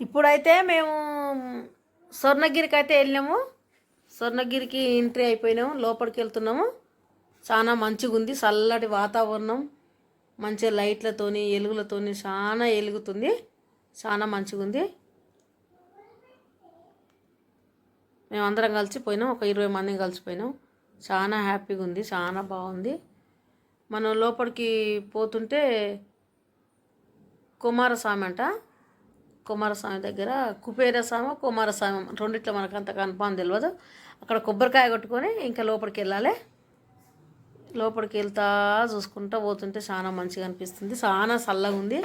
ఇప్పుడైతే మేము స్వర్ణగిరికి అయితే వెళ్ళినాము. స్వర్ణగిరికి ఎంట్రీ అయిపోయినాము. లోపలికి వెళ్తున్నాము. చాలా మంచిగా ఉంది చల్లటి వాతావరణం. మంచిగా లైట్లతోని ఎలుగులతోని చాలా ఎలుగుతుంది. చాలా మంచిగా ఉంది మేమందరం కలిసి పోయినాం. ఒక ఇరవై మంది కలిసిపోయినాం చాలా హ్యాపీగా ఉంది చాలా బాగుంది. మనం లోపలికి పోతుంటే కుమారస్వామి అంట. కుమారస్వామి దగ్గర కుబేరస్వామి కుమారస్వామి రెండిట్లో మనకు అంత కన్ఫామ్ తెలియదు అక్కడ కొబ్బరికాయ కొట్టుకొని ఇంకా లోపలికి వెళ్ళాలి. లోపలికి వెళ్తా చూసుకుంటా పోతుంటే చాలా మంచిగా అనిపిస్తుంది. చాలా చల్లగా ఉంది.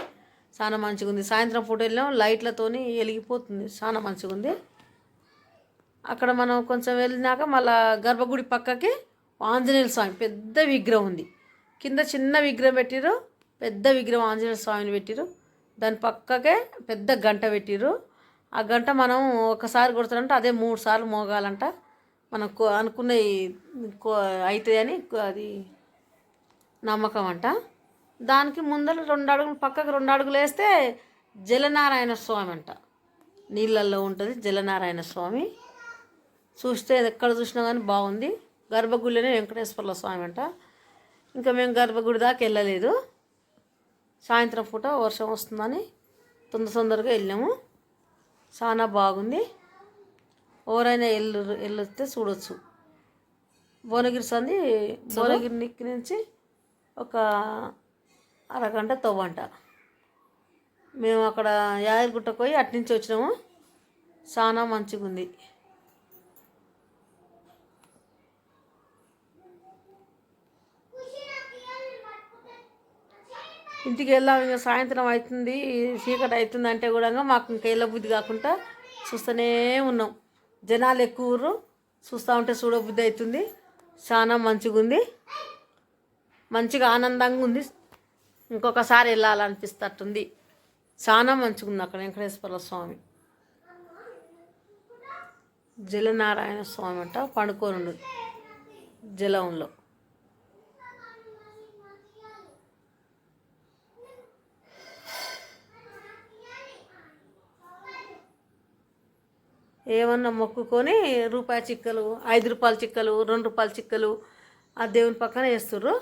చాలా మంచిగా ఉంది. సాయంత్రం పూట వెళ్ళాం లైట్లతోని వెలిగిపోతుంది. చాలా మంచిగా ఉంది. అక్కడ మనం కొంచెం వెళ్ళినాక మళ్ళా గర్భగుడి పక్కకి ఆంజనేయ స్వామి పెద్ద విగ్రహం ఉంది. కింద చిన్న విగ్రహం పెట్టిరు పెద్ద విగ్రహం ఆంజనేయ స్వామిని పెట్టిరు దాని పక్కకే పెద్ద గంట పెట్టిర్రు. ఆ గంట మనం ఒకసారి కొడుతారంటే అదే మూడు సార్లు మోగాలంట. మనం కో- అనుకున్నవి కో- అవుతుంది అని అది నమ్మకం అంట. దానికి ముందర రెండు అడుగులు పక్కకు రెండు అడుగులు వేస్తే జలనారాయణ స్వామి అంట. నీళ్ళల్లో ఉంటుంది జలనారాయణ స్వామి. చూస్తే ఎక్కడ చూసినా కానీ బాగుంది. గర్భగుడిలోనే వెంకటేశ్వర్ల స్వామి అంట. ఇంకా మేము గర్భగుడి దాకా వెళ్ళలేదు. సాయంత్రం పూట వర్షం వస్తుందని తొందర తొందరగా వెళ్ళాము. చాలా బాగుంది. ఎవరైనా ఎల్లు వెళ్ళొస్తే చూడొచ్చు. భువనగిరి సంది భువనగిరి నిక్కి నుంచి ఒక అరగంట తవ్వంట. మేము అక్కడ యాదగిరిగుట్టకు పోయి అటు నుంచి వచ్చినాము. చాలా మంచిగా ఉంది ఇంటికి వెళ్ళాం ఇంకా సాయంత్రం అవుతుంది చీకటి అవుతుంది అంటే కూడా మాకు ఇంకా బుద్ధి కాకుండా చూస్తూనే ఉన్నాం. జనాలు ఎక్కువ చూస్తూ ఉంటే చూడబుద్ధి అవుతుంది. చాలా మంచిగా ఉంది మంచిగా ఆనందంగా ఉంది. ఇంకొకసారి వెళ్ళాలనిపిస్తట్టుంది. చాలా మంచిగా ఉంది అక్కడ వెంకటేశ్వర స్వామి. జలనారాయణ స్వామి అంట పండుకోనుండు జలంలో. ఏమన్నా మొక్కుకొని రూపాయి చిక్కలు ఐదు రూపాయల చిక్కలు రెండు రూపాయల చిక్కలు ఆ దేవుని పక్కన వేస్తుర్రు.